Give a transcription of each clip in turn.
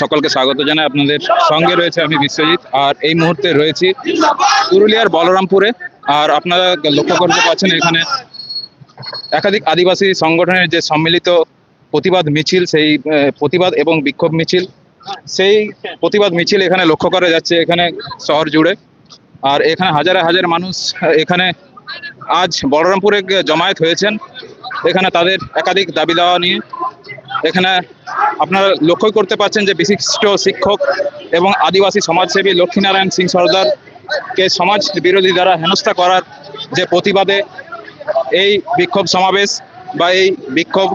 সকলকে স্বাগত জানাই। আপনাদের সঙ্গে রয়েছে আমি বিশ্বজিৎ, আর এই মুহূর্তে রয়েছি পুরুলিয়ার বলরামপুরে। আর আপনারা লক্ষ্য করতে পারছেন এখানে একাধিক আদিবাসী সংগঠনের যে সম্মিলিত প্রতিবাদ মিছিল, সেই প্রতিবাদ এবং বিক্ষোভ মিছিল, সেই প্রতিবাদ মিছিল এখানে লক্ষ্য করা যাচ্ছে এখানে শহর জুড়ে। আর এখানে হাজারে হাজার মানুষ এখানে আজ বলরামপুরে জমায়েত হয়েছেন। এখানে তাদের একাধিক দাবি দেওয়া নিয়ে এখানে আপনারা লক্ষ্য করতে পারছেন যে বিশিষ্ট শিক্ষক এবং আদিবাসী সমাজসেবী লক্ষ্মীনারায়ণ সিং সর্দারকে সমাজ বিরোধী দ্বারা হেনস্থা করার যে প্রতিবাদে এই বিক্ষোভ সমাবেশ বা এই বিক্ষোভ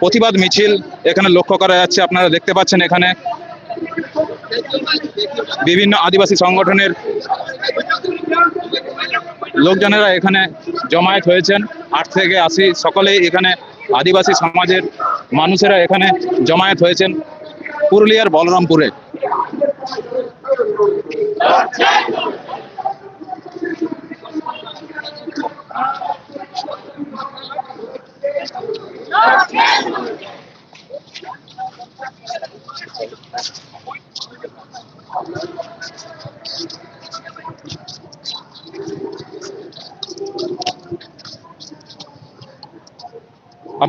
প্রতিবাদ মিছিল এখানে লক্ষ্য করা যাচ্ছে। আপনারা দেখতে পাচ্ছেন এখানে বিভিন্ন আদিবাসী সংগঠনের লোকজনেরা এখানে জমায়েত হয়েছেন। আট থেকে আশি সকলেই এখানে আদিবাসী সমাজের মানুষেরা এখানে জমায়েত হয়েছেন পুরুলিয়ার বলরামপুরে।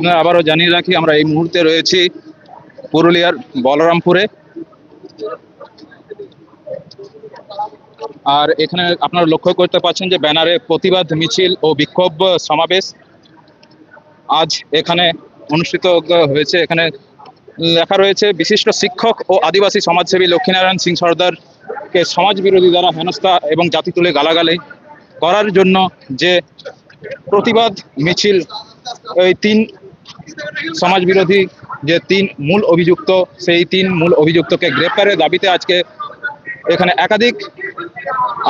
আপনারা আবারও জানিয়ে রাখি, আমরা এই মুহূর্তে রয়েছি পুরুলিয়ার বলরামপুরে। আর এখানে আপনারা লক্ষ্য করতে পারছেন যে ব্যানারে প্রতিবাদ, মিছিল ও বিক্ষোভ সমাবেশ আজ এখানে অনুষ্ঠিত হয়েছে। এখানে লেখা রয়েছে, বিশিষ্ট শিক্ষক ও আদিবাসী সমাজসেবী লক্ষ্মীনারায়ণ সিং সর্দারকে সমাজ বিরোধী দ্বারা হেনস্থা এবং জাতি তুলে গালাগালি করার জন্য যে প্রতিবাদ, মিছিল, এই তিন সমাজ বিরোধী যে তিন মূল অভিযুক্ত, সেই তিন মূল অভিযুক্তকে গ্রেপ্তারের দাবিতে আজকে এখানে একাধিক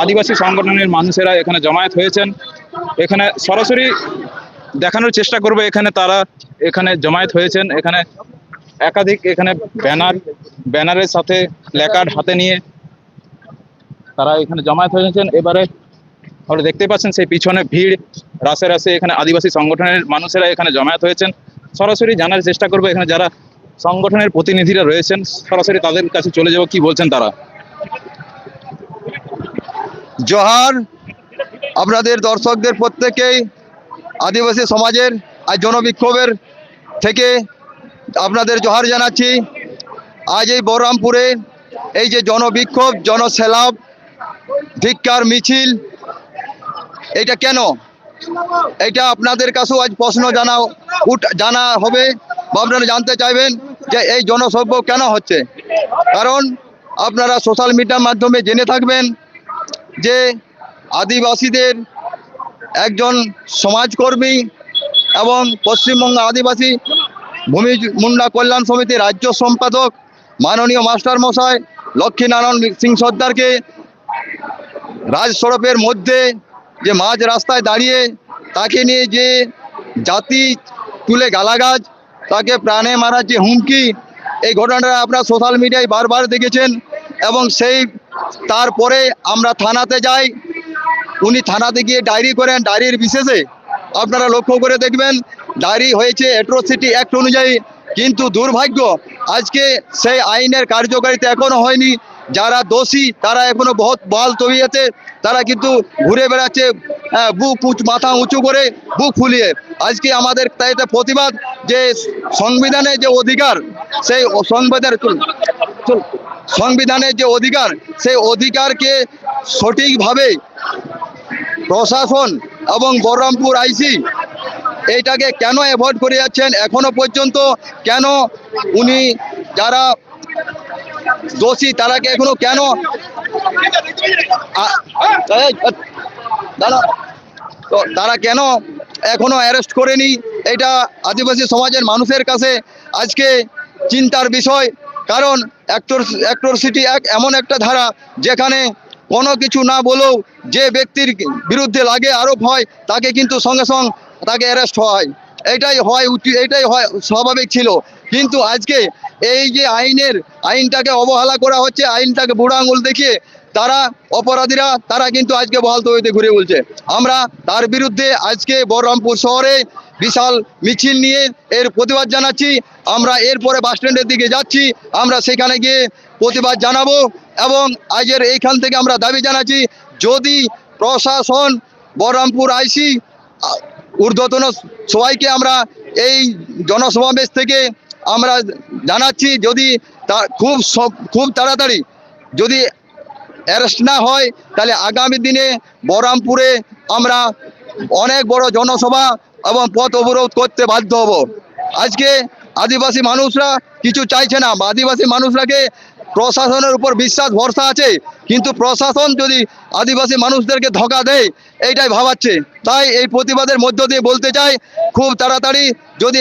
আদিবাসী সংগঠনের মানুষেরা এখানে জমায়েত হয়েছেন। এখানে সরাসরি দেখানোর চেষ্টা করবে, এখানে তারা এখানে জমায়েত হয়েছেন। এখানে একাধিক এখানে ব্যানার, ব্যানারের সাথে প্ল্যাকার্ড হাতে নিয়ে তারা এখানে জমায়েত হয়েছেন এবারে আপনারা দেখতে পাচ্ছেন সেই পিছনে ভিড়, রাসে রাসে এখানে আদিবাসী সংগঠনের মানুষেরা এখানে জমায়েত হয়েছেন। সরাসরি জানার চেষ্টা করব। এখানে যারা সংগঠনের প্রতিনিধিরা রয়েছেন, সরাসরি তাদের কাছে চলে যাব। কি বলছেন তারা? জোহার, আপনাদের দর্শকদের প্রত্যেকেই আদিবাসী সমাজের আজ জনবিক্ষোভের থেকে আপনাদের জোহার জানাচ্ছি। আজ এই বহরমপুরে এই যে জনবিক্ষোভ জনসেলাব ধিক্কার, মিছিল, এটা কেন? এটা আপনাদের কাছেও আজ প্রশ্ন জানা উঠ জানা হবে। বা আপনারা জানতে চাইবেন যে এই জনসভ্য কেন হচ্ছে? কারণ আপনারা সোশ্যাল মিডিয়ার মাধ্যমে জেনে থাকবেন যে আদিবাসীদের একজন সমাজকর্মী এবং পশ্চিমবঙ্গ আদিবাসী ভূমি মুন্ডা কল্যাণ সমিতির রাজ্য সম্পাদক মাননীয় মাস্টার মশাই লক্ষ্মীনারায়ণ সিং সর্দারকে রাজ সড়কের মধ্যে যে মাঝ রাস্তায় দাঁড়িয়ে তাকে নিয়ে যে জাতি তুলে গালাগাজ, তাকে প্রাণে মারার যে হুমকি, এই ঘটনাটা আপনারা সোশ্যাল মিডিয়ায় বারবার দেখেছেন এবং সেই তারপরে আমরা থানাতে যাই। উনি থানাতে গিয়ে ডায়েরি করেন, ডায়েরির বিশেষে আপনারা লক্ষ্য করে দেখবেন, ডায়েরি হয়েছে অ্যাট্রোসিটি অ্যাক্ট অনুযায়ী। কিন্তু দুর্ভাগ্য, আজকে সেই আইনের কার্যকারিতা এখনও হয়নি। যারা দোষী তারা এখনও বহুত বল তবিয়েতে তারা কিন্তু ঘুরে বেড়াচ্ছে আহ, বুক মাথা উঁচু করে বুক ফুলিয়ে। আজকে আমাদের তাই প্রতিবাদ যে সংবিধানের যে অধিকার সেই সংবিধানের সংবিধানের যে অধিকার সেই অধিকারকে সঠিকভাবে প্রশাসন এবং বহরমপুর আইসি এইটাকে কেন অ্যাভয়েড করে যাচ্ছেন এখনও পর্যন্ত? কেন উনি যারা দোষী তারাকে এখনও কেন। তো তারা কেন এখনও অ্যারেস্ট করেনি? এটা আদিবাসী সমাজের মানুষের কাছে আজকে চিন্তার বিষয়। কারণ অ্যাক্টর অ্যাক্টর সিটি এক এমন একটা ধারা যেখানে কোনো কিছু না বলেও যে ব্যক্তির বিরুদ্ধে লাগে আরোপ হয়, তাকে কিন্তু সঙ্গে সঙ্গে তাকে অ্যারেস্ট হয়। এটাই হয় এটাই হয় স্বাভাবিক ছিল। কিন্তু আজকে এই যে আইনের, আইনটাকে অবহেলা করা হচ্ছে, আইনটাকে বুড়ো আঙুল দেখিয়ে তারা অপরাধীরা, তারা কিন্তু আজকে বহাল তৈরিতে ঘুরে বলছে। আমরা তার বিরুদ্ধে আজকে বহরমপুর শহরে বিশাল মিছিল নিয়ে এর প্রতিবাদ জানাচ্ছি। আমরা এরপরে বাস স্ট্যান্ডের দিকে যাচ্ছি। আমরা সেখানে গিয়ে প্রতিবাদ জানাব এবং আজের এইখান থেকে আমরা দাবি জানাচ্ছি, যদি প্রশাসন বহরমপুর আইসি ঊর্ধ্বতন সবাইকে আমরা এই জনসমাবেশ থেকে আমরা জানাচ্ছি যদি খুব খুব তাড়াতাড়ি যদি অ্যারেস্ট না হয়, তাহলে আগামী দিনে বহরমপুরে আমরা অনেক বড় জনসভা এবং পথ অবরোধ করতে বাধ্য হব। আজকে আদিবাসী মানুষরা কিছু চাইছে না। আদিবাসী মানুষরাকে প্রশাসনের উপর বিশ্বাস, ভরসা আছে, কিন্তু প্রশাসন যদি আদিবাসী মানুষদেরকে ধোকা দেয়, এইটাই ভাবাচ্ছে। তাই এই প্রতিবাদের মধ্য দিয়ে বলতে চাই, খুব তাড়াতাড়ি যদি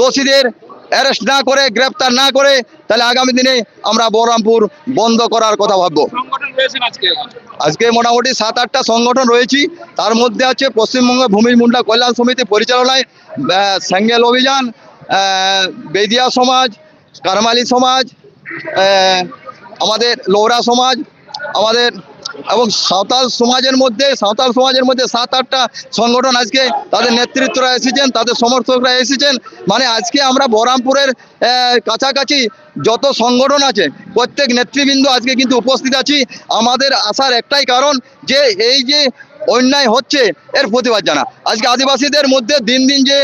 দোষীদের অ্যারেস্ট না করে গ্রেপ্তার না করে তাহলে আগামী দিনে আমরা বহরমপুর বন্ধ করার কথা ভাববো। আজকে? আজকে মোটামুটি সাত আটটা সংগঠন রয়েছি। তার মধ্যে আছে পশ্চিমবঙ্গ ভূমি মুন্ডা কল্যাণ সমিতি পরিচালনায় আহ, সেঙ্গেল অভিযান বেদিয়া সমাজ কারমালি সমাজ আমাদের লোহরা সমাজ আমাদের এবং সাঁওতাল সমাজের মধ্যে, সাঁওতাল সমাজের মধ্যে সাত, আটটা সংগঠন আজকে তাদের নেতৃত্বরা এসেছেন, তাদের সমর্থকরা এসেছেন। মানে আজকে আমরা বহরমপুরের কাছাকাছি যত সংগঠন আছে, প্রত্যেক নেতৃবৃন্দ আজকে কিন্তু উপস্থিত আছি। আমাদের আসার একটাই কারণ যে এই যে অন্যায় হচ্ছে, এর প্রতিবাদ জানা। আজকে আদিবাসীদের মধ্যে দিন দিন যে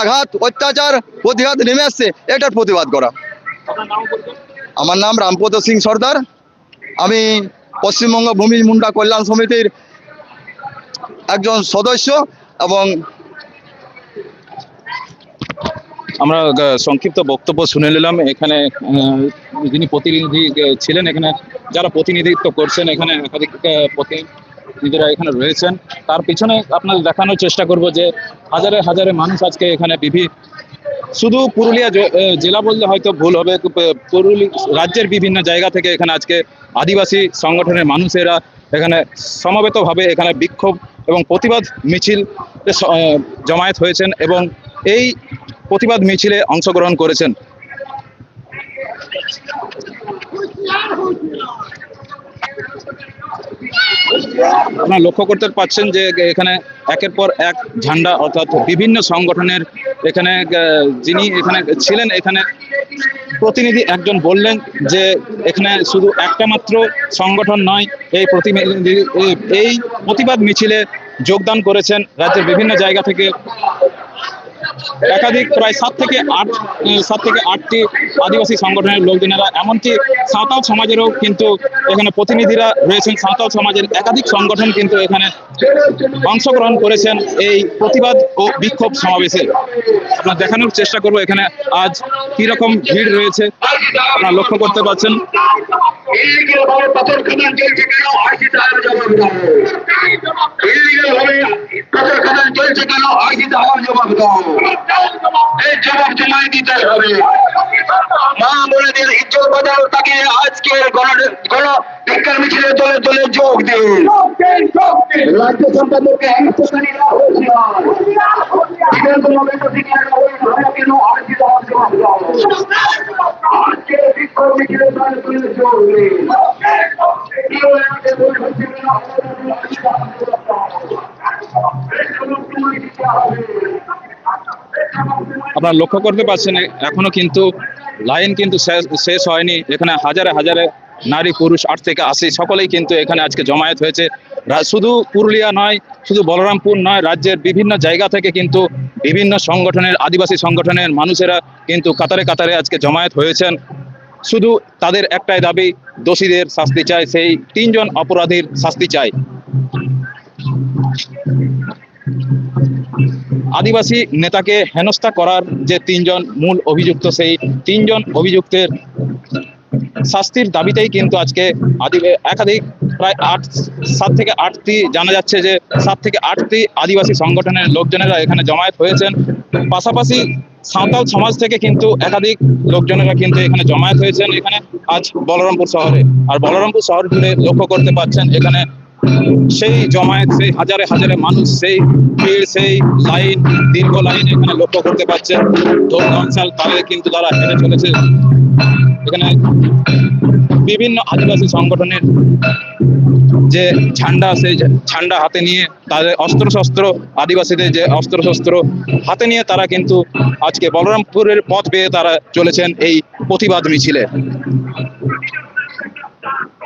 আঘাত, অত্যাচার, প্রতিঘাত নেমে আসছে, এটার প্রতিবাদ করা? আমার নাম রামপদ সিং সর্দার। আমি পশ্চিমবঙ্গ ভূমি মুন্ডা কল্যাণ সমিতির একজন সদস্য এবং আমরা সংক্ষিপ্ত বক্তব্য শুনে নিলাম। এখানে যিনি প্রতিনিধি ছিলেন এখানে, যারা প্রতিনিধিত্ব করছেন এখানে, একাধিক প্রতিনিধিরা এখানে রয়েছেন। তার পিছনে আপনাদের দেখানোর চেষ্টা করব যে হাজারে হাজারে মানুষ আজকে এখানে বিভি শুধু পুরুলিয়া জেলা বললে হয়তো ভুল হবে পুরুলি রাজ্যের বিভিন্ন জায়গা থেকে এখানে আজকে আদিবাসী সংগঠনের মানুষেরা এখানে সমবেতভাবে এখানে বিক্ষোভ এবং প্রতিবাদ মিছিল জমায়েত হয়েছেন এবং এই প্রতিবাদ মিছিলে অংশগ্রহণ করেছেন। আপনারা লক্ষ্য করতে পারছেন যে এখানে একের পর এক ঝান্ডা অর্থাৎ বিভিন্ন সংগঠনের এখানে যিনি এখানে ছিলেন, এখানে প্রতিনিধি একজন বললেন যে এখানে শুধু একটা মাত্র সংগঠন নয়, এই প্রতিনিধি, এই- প্রতিবাদ মিছিলে যোগদান করেছেন রাজ্যের বিভিন্ন জায়গা থেকে। একাধিক প্রায় সাত থেকে আট সাত থেকে আটটি আদিবাসী সংগঠনের লোকজনেরা, এমনকি সাঁওতাল সমাজেরও কিন্তু এখানে প্রতিনিধিরা রয়েছেন। সাঁওতাল সমাজের একাধিক সংগঠন কিন্তু এখানে অংশগ্রহণ করেছেন এই প্রতিবাদ ও বিক্ষোভ সমাবেশে। আপনার দেখানোর চেষ্টা করব এখানে আজ কি রকম ভিড় রয়েছে, আপনারা লক্ষ্য করতে পারছেন। মা বোনেদের ইজ্জত বাঁচাও তাকে আজকের গণ ভিক্ষার মিছিলে দলে দলে যোগ দিন। রাজ্য সম্পাদককে আপনারা লক্ষ্য করতে পারছেন এখনও কিন্তু লাইন কিন্তু শেষ শেষ হয়নি। এখানে হাজারে হাজারে নারী, পুরুষ, আট থেকে আশি, সকলেই কিন্তু এখানে আজকে জমায়েত হয়েছে। শুধু পুরুলিয়া নয়, শুধু বলরামপুর নয়, রাজ্যের বিভিন্ন জায়গা থেকে কিন্তু বিভিন্ন সংগঠনের, আদিবাসী সংগঠনের মানুষেরা কিন্তু কাতারে কাতারে আজকে জমায়েত হয়েছেন। শুধু তাদের একটাই দাবি, দোষীদের শাস্তি চাই, সেই তিনজন অপরাধীর শাস্তি চাই। আদিবাসী নেতাকে হেনস্থা করার যে তিনজন মূল অভিযুক্ত, সেই তিনজন অভিযুক্তের শাস্তির দাবিতেই কিন্তু আজকে একাধিক প্রায় আট, সাত থেকে আটটি জানা যাচ্ছে যে সাত থেকে আটটি আদিবাসী সংগঠনের লোকজনেরা এখানে জমায়েত হয়েছেন। পাশাপাশি সাঁওতাল সমাজ থেকে কিন্তু একাধিক লোকজনেরা কিন্তু এখানে জমায়েত হয়েছেন এখানে আজ বলরামপুর শহরে। আর বলরামপুর শহর জুড়ে লক্ষ্য করতে পাচ্ছেন এখানে সেই জমায়েত, সেই হাজারে হাজারে মানুষ, সেই ভিড়, সেই লাইন, দীর্ঘ লাইন এখানে লক্ষ্য করতে পারছেন ঢামসাল তালে কিন্তু তারা হেঁটে চলেছে। এখানে বিভিন্ন আদিবাসী সংগঠনের যে ঝান্ডা সেই ঝান্ডা হাতে নিয়ে তাদের অস্ত্র শস্ত্র আদিবাসীদের যে অস্ত্র শস্ত্র হাতে নিয়ে তারা কিন্তু আজকে বলরামপুরের পথ পেয়ে তারা চলেছেন এই প্রতিবাদ মিছিলে।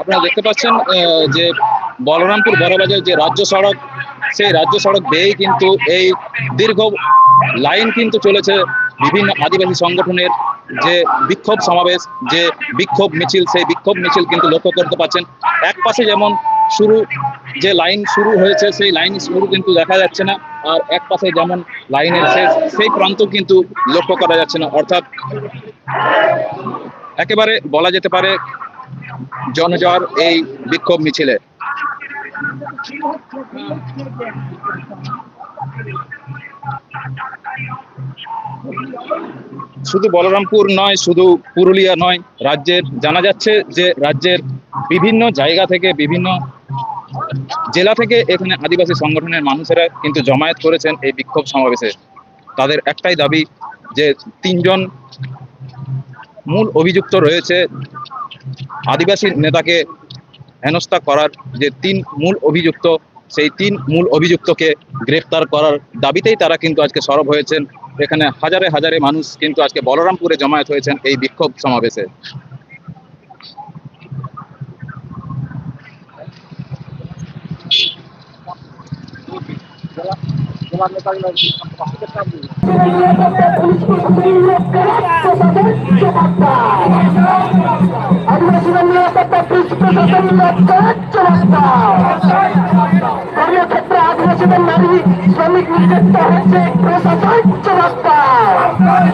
আপনারা দেখতে পাচ্ছেন যে বলরামপুর বড়বাজার যে রাজ্য সড়ক, সেই রাজ্য সড়ক দিয়েই কিন্তু এই দীর্ঘ লাইন কিন্তু চলেছে বিভিন্ন আদিবাসী সংগঠনের যে বিক্ষোভ সমাবেশ, যে বিক্ষোভ মিছিল, সেই বিক্ষোভ মিছিল কিন্তু লক্ষ্য করতে পাচ্ছেন। এক পাশে যেমন শুরু, যে লাইন শুরু হয়েছে, সেই লাইন শুরু কিন্তু দেখা যাচ্ছে না, আর এক পাশে যেমন লাইনের শেষ, সেই প্রান্ত কিন্তু লক্ষ্য করা যাচ্ছে না। অর্থাৎ একেবারে বলা যেতে পারে জনজর এই বিক্ষোভ মিছিলে। শুধু বলরামপুর নয়, শুধু পুরুলিয়া নয়, রাজ্যের, জানা যাচ্ছে যে রাজ্যের বিভিন্ন জায়গা থেকে, বিভিন্ন জেলা থেকে এখানে আদিবাসী সংগঠনের মানুষেরা কিন্তু জমায়েত করেছেন এই বিক্ষোভ সমাবেশে। তাদের একটাই দাবি যে তিনজন মূল অভিযুক্ত রয়েছে আদিবাসী নেতাকে হেনস্থা করার যে তিন মূল অভিযুক্ত, সেই তিন মূল অভিযুক্তকে গ্রেফতার করার দাবিতেই তারা কিন্তু আজকে সরব হয়েছেন। এখানে হাজারে হাজারে মানুষ কিন্তু আজকে বলরামপুরে জমায়েত হয়েছেন এই বিক্ষোভ সমাবেশে। আদিবাসীদের নিরাপত্তা পুলিশ প্রশাসনের কর্মক্ষেত্রে আদিবাসীদের নারী শ্রমিক নির্যাতিত হচ্ছে প্রশাসন দাও